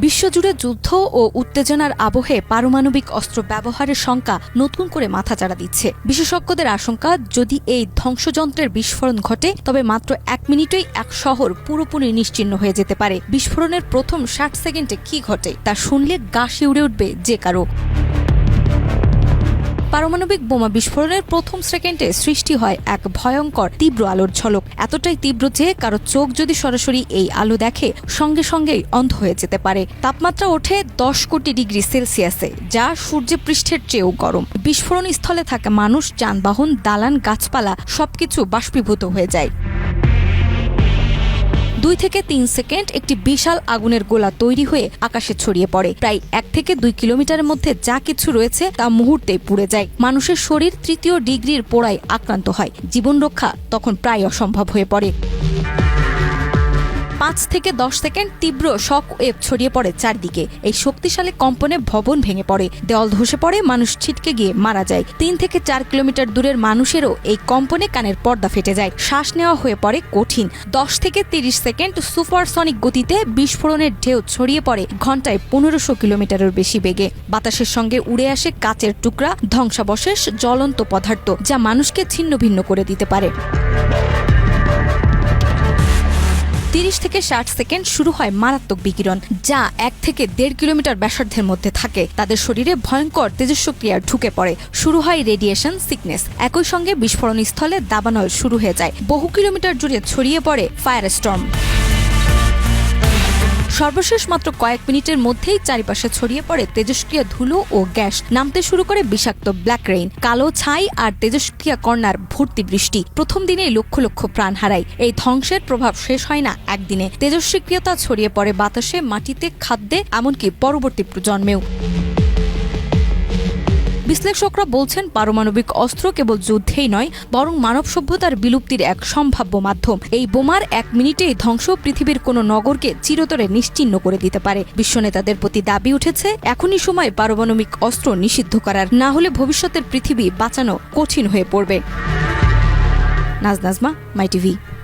বিশ্বজুড়ে যুদ্ধ ও উত্তেজনার আবহে পারমাণবিক অস্ত্র ব্যবহারের শঙ্কা নতুন করে মাথাচাড়া দিচ্ছে। বিশেষজ্ঞদের আশঙ্কা, যদি এই ধ্বংসযন্ত্রের বিস্ফোরণ ঘটে, তবে মাত্র এক মিনিটেই এক শহর পুরোপুরি নিশ্চিহ্ন হয়ে যেতে পারে। বিস্ফোরণের প্রথম ষাট সেকেন্ডে কি ঘটে, তা শুনলে গা শিউড়ে উঠবে যে কারও। পারমাণবিক বোমা বিস্ফোরণের প্রথম সেকেন্ডে সৃষ্টি হয় এক ভয়ঙ্কর তীব্র আলোর ঝলক। এতটাই তীব্র যে কারও চোখ যদি সরাসরি এই আলো দেখে, সঙ্গে সঙ্গেই অন্ধ হয়ে যেতে পারে। তাপমাত্রা ওঠে দশ কোটি ডিগ্রি সেলসিয়াসে, যা সূর্য পৃষ্ঠের চেয়েও গরম। বিস্ফোরণ স্থলে থাকা মানুষ, যানবাহন, দালান, গাছপালা, সবকিছু বাষ্পীভূত হয়ে যায়। দুই থেকে তিন সেকেন্ড একটি বিশাল আগুনের গোলা তৈরি হয়ে আকাশে ছড়িয়ে পড়ে। প্রায় এক থেকে দুই কিলোমিটারের মধ্যে যা কিছু রয়েছে তা মুহূর্তে পুড়ে যায়। মানুষের শরীর তৃতীয় ডিগ্রির পোড়ায় আক্রান্ত হয়। জীবন রক্ষা তখন প্রায় অসম্ভব হয়ে পড়ে। পাঁচ থেকে দশ সেকেন্ড তীব্র শক ওয়েভ ছড়িয়ে পড়ে চারদিকে। এই শক্তিশালী কম্পনে ভবন ভেঙে পড়ে। দেওয়াল ধসে পড়ে, মানুষ ছিটকে গিয়ে মারা যায়। তিন থেকে চার কিলোমিটার দূরের মানুষেরও এই কম্পনে কানের পর্দা ফেটে যায়। শ্বাস নেওয়া হয়ে পড়ে কঠিন। দশ থেকে তিরিশ সেকেন্ড সুপারসনিক গতিতে বিস্ফোরণের ঢেউ ছড়িয়ে পড়ে ঘন্টায় পনেরোশো কিলোমিটারের বেশি বেগে। বাতাসের সঙ্গে উড়ে আসে কাচের টুকরা, ধ্বংসাবশেষ, জ্বলন্ত পদার্থ, যা মানুষকে ছিন্ন ভিন্ন করে দিতে পারে। থেকে ষাট সেকেন্ড শুরু হয় মারাত্মক বিকিরণ, যা এক থেকে দেড় কিলোমিটার ব্যাসার্ধের মধ্যে থাকে। তাদের শরীরে ভয়ঙ্কর তেজস্ব ক্রিয়া ঢুকে পড়ে। শুরু হয় রেডিয়েশন, সিকনেস। একই সঙ্গে বিস্ফোরণ স্থলে দাবানল শুরু হয়ে যায়। বহু কিলোমিটার জুড়ে ছড়িয়ে পড়ে ফায়ার স্টর্ম সর্বশেষ মাত্র কয়েক মিনিটের মধ্যেই চারিপাশে ছড়িয়ে পড়ে তেজস্ক্রিয়া ধুলো ও গ্যাস। নামতে শুরু করে বিষাক্ত ব্ল্যাক রেইন, কালো ছাই আর তেজস্ক্রিয়া কর্নার ভর্তি বৃষ্টি। প্রথম দিনে লক্ষ লক্ষ প্রাণ হারায়। এই ধ্বংসের প্রভাব শেষ হয় না একদিনে। তেজস্ক্রিয়তা ছড়িয়ে পড়ে বাতাসে, মাটিতে, খাদ্যে, এমনকি পরবর্তী প্রজন্মেও। বিশ্লেষকরা বলছেন, পারমাণবিক অস্ত্র কেবল যুদ্ধেই নয়, বরং মানব সভ্যতার বিলুপ্তির এক সম্ভাব্য মাধ্যম। এই বোমার এক মিনিটেই ধ্বংস পৃথিবীর কোনো নগরকে চিরতরে নিশ্চিহ্ন করে দিতে পারে। বিশ্ব নেতাদের প্রতি দাবি উঠেছে, এখনই সময় পারমাণবিক অস্ত্র নিষিদ্ধ করার। না হলে ভবিষ্যতের পৃথিবী বাঁচানো কঠিন হয়ে পড়বে। নাজ নাজমা মাই টিভি।